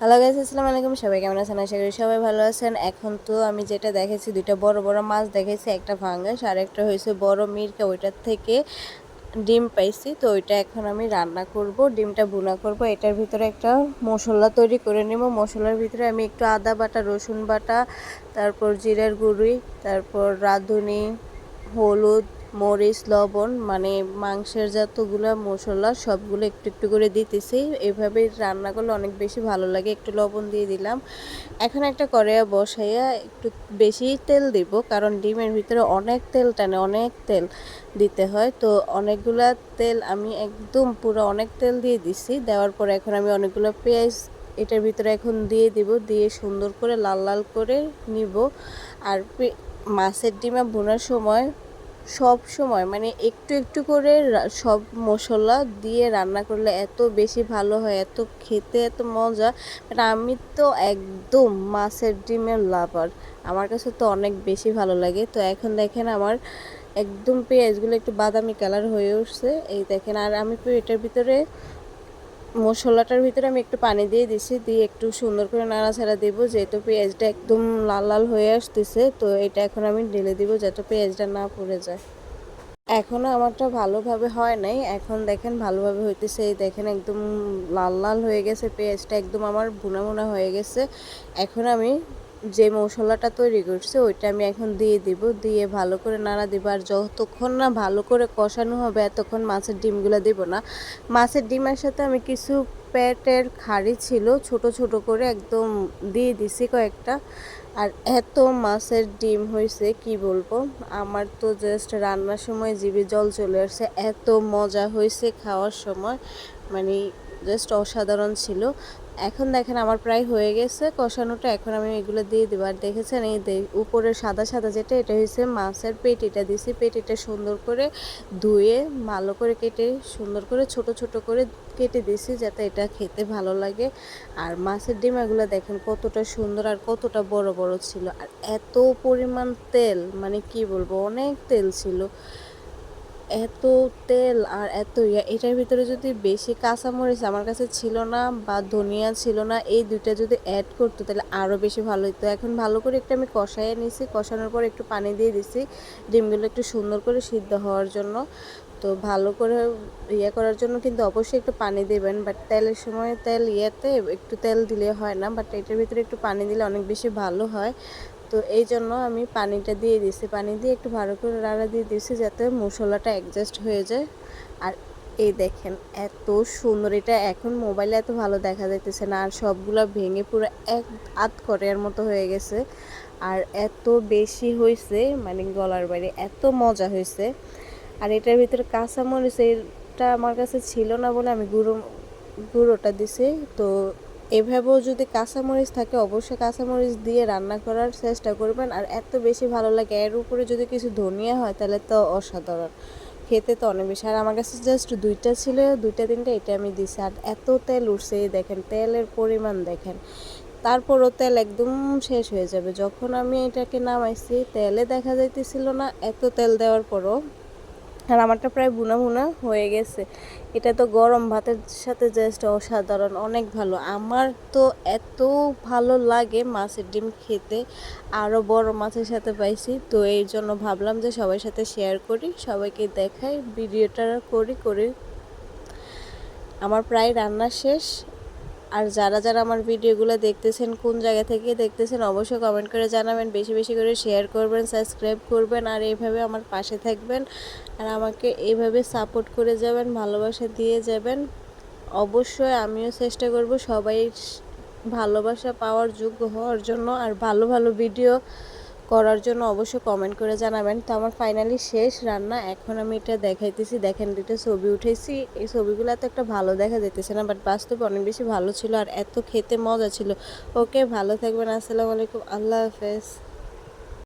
Hello guys, আসসালামু আলাইকুম। সবাই কেমন আছেন? আশা করি সবাই ভালো আছেন। এখন তো আমি যেটা দেখেছি দুইটা বড় বড় মাছ দেখেছি একটা ভাঙ্গাস আর একটা হয়েছে বড় মিরকা। ওইটার থেকে ডিম পাইছি, তো ওইটা এখন আমি রান্না করব, ডিমটা ভুনা করব। এটার ভিতরে একটা মশলা তৈরি করে নেব। মশলার ভিতরে আমি একটু আদা বাটা, রসুন বাটা, তারপর জিরার গুঁড়ি, তারপর রাঁধুনি, হলুদ মরিচ, লবণ মানে মাংসের যতগুলো মশলা সবগুলো একটু একটু করে দিতেছি। এভাবে রান্না করলে অনেক বেশি ভালো লাগে। একটু লবণ দিয়ে দিলাম। এখন একটা কড়াইয়া বসাইয়া একটু বেশি তেল দিব, কারণ ডিমের ভিতরে অনেক তেল টানে, অনেক তেল দিতে হয়। তো অনেকগুলা তেল আমি একদম পুরো অনেক তেল দিয়ে দিছি। দেওয়ার পর এখন আমি অনেকগুলো পেঁয়াজ এটার ভিতরে এখন দিয়ে দিব, দিয়ে সুন্দর করে লাল লাল করে নিব। আর মাছের ডিমা বোনার সময় সব সময় মানে একটু একটু করে সব মশলা দিয়ে রান্না করলে এত বেশি ভালো হয়, এত খেতে এত মজা। মানে আমি তো একদম মাছের ডিমের লাভার আমার কাছে তো অনেক বেশি ভালো লাগে। তো এখন দেখেন আমার একদম পেঁয়াজগুলো একটু বাদামি কালার হয়ে উঠছে, এই দেখেন। আর আমি এটার ভিতরে মশলাটার ভিতরে আমি একটু পানি দিয়ে দিছি, দিয়ে একটু সুন্দর করে নাড়াচাড়া দেবো, যেহেতু পেঁয়াজটা একদম লাল লাল হয়ে আসতেছে, তো এটা এখন আমি ঢেলে দিব যাতে পেঁয়াজটা না পড়ে যায়। এখনও আমারটা ভালোভাবে হয় নাই, এখন দেখেন ভালোভাবে হইতেছে, এই দেখেন একদম লাল লাল হয়ে গেছে, পেঁয়াজটা একদম আমার ভুনা ভুনা হয়ে গেছে। এখন আমি যে মশলাটা তৈরি করছে, ওইটা আমি এখন দিয়ে দিব। দিয়ে ভালো করে নাড়া দিব। আর যতক্ষণ না ভালো করে কষানো হবে, এতক্ষণ মাছের ডিমগুলো দেব না। মাছের ডিমের সাথে আমি কিছু পেটের খাড়ি ছিল, ছোট ছোট করে একদম দিয়ে দিছি কয়েকটা। আর এত মাছের ডিম হয়েছে কি বলব? আমার তো জাস্ট রান্নার সময় জিভে জল চলে আসছে। এত মজা হয়েছে খাওয়ার সময়। মানে জাস্ট অসাধারণ ছিল। এখন দেখেন আমার প্রায় হয়ে গেছে, কষানোটা এখন আমি এগুলো দিয়ে দেবো। আর দেখেছেন এই উপরে সাদা সাদা যেটা, এটা হয়েছে মাছের পেটিটা দিছি পেটিটা সুন্দর করে ধুয়ে, ভালো করে কেটে, সুন্দর করে ছোট ছোট করে কেটে দিছি যাতে এটা খেতে ভালো লাগে। আর মাছের ডিমাগুলো দেখেন কতটা সুন্দর আর কতটা বড় বড় ছিল। আর এত পরিমাণ তেল মানে কি বলব, অনেক তেল ছিল। এত তেল আর এত ইয়া, এটার ভিতরে যদি বেশি কাঁচামরিচ আমার কাছে ছিল না বা ধনিয়া ছিল না, এই দুইটা যদি অ্যাড করতো তাহলে আরও বেশি ভালো হতো এখন ভালো করে একটু আমি কষাইয়ে নিছি, কষানোর পর একটু পানি দিয়ে দিছি, ডিমগুলো একটু সুন্দর করে সিদ্ধ হওয়ার জন্য। তো ভালো করে ইয়ে করার জন্য কিন্তু অবশ্যই একটু পানি দেবেন বাট তেলের সময় তেল ইয়েতে একটু তেল দিলে হয় না বাট এটার ভিতরে একটু পানি দিলে অনেক বেশি ভালো হয়। তো এই জন্য আমি পানিটা দিয়ে দিছি পানি দিয়ে একটু ভালো করে রাড়া দিয়ে দিছি যাতে মশলাটা অ্যাডজাস্ট হয়ে যায়। আর এই দেখেন, এত সুন্দর এটা এখন মোবাইলে এত ভালো দেখা যাইতেছে না, আর সবগুলো ভেঙে পুরো এক আধ করের মতো হয়ে গেছে। আর এত বেশি হয়েছে মানে গলার বাইরে এত মজা হয়েছে আর এটার ভিতরে কাঁচামরিচ এটা আমার কাছে ছিল না বলে আমি গুঁড়ো, গুঁড়োটা দিছি। তো এভাবেও যদি কাঁচামরিচ থাকে, অবশ্যই কাঁচামরিচ দিয়ে রান্না করার চেষ্টা করবেন। আর এত বেশি ভালো লাগে, এর উপরে যদি কিছু ধনিয়া হয়, তাহলে তো অসাধারণ। খেতে তো অনেক বেশি। আর আমার কাছে জাস্ট দুইটা ছিল, দুইটা, তিনটা এটা আমি দিছি। আর এত তেল উঠছে দেখেন, তেলের পরিমাণ দেখেন। তারপরও তেল একদম শেষ হয়ে যাবে। যখন আমি এটাকে নামাইছি, তেলে দেখা যাইতেছিল না, এত তেল দেওয়ার পরও আর আমারটা প্রায় বুনা বুনা হয়ে গেছে। এটা তো গরম ভাতের সাথে জাস্ট অসাধারণ, অনেক ভালো। আমার তো এত ভালো লাগে মাছের ডিম খেতে আরও বড় মাছের সাথে পাইছি। তো এই জন্য ভাবলাম যে সবার সাথে শেয়ার করি, সবাইকে দেখাই, ভিডিওটা করি করি আমার প্রায় রান্না শেষ। আর যারা যারা আমার ভিডিওগুলো দেখতেছেন, কোন জায়গা থেকে দেখতেছেন, অবশ্যই কমেন্ট করে জানাবেন। বেশি বেশি করে শেয়ার করবেন সাবস্ক্রাইব করবেন আর এইভাবে আমার পাশে থাকবেন। আর আমাকে এইভাবে সাপোর্ট করে যাবেন, ভালোবাসা দিয়ে যাবেন। অবশ্যই আমিও চেষ্টা করব সবাই ভালোবাসা পাওয়ার যোগ্য হওয়ার জন্য। আর ভালো ভালো ভিডিও করার জন্য অবশ্যই কমেন্ট করে জানাবেন। তো আমার ফাইনালি শেষ রান্না। এখন আমি এটা দেখাইতেছি। দেখেন দুটো ছবি উঠেছি। এই ছবিগুলো এত একটা ভালো দেখা যেতেছে না বাট বাস্তবে অনেক বেশি ভালো ছিল আর এত খেতে মজা ছিল। ওকে ভালো থাকবেন। আসসালামু আলাইকুম। আল্লাহ হাফেজ।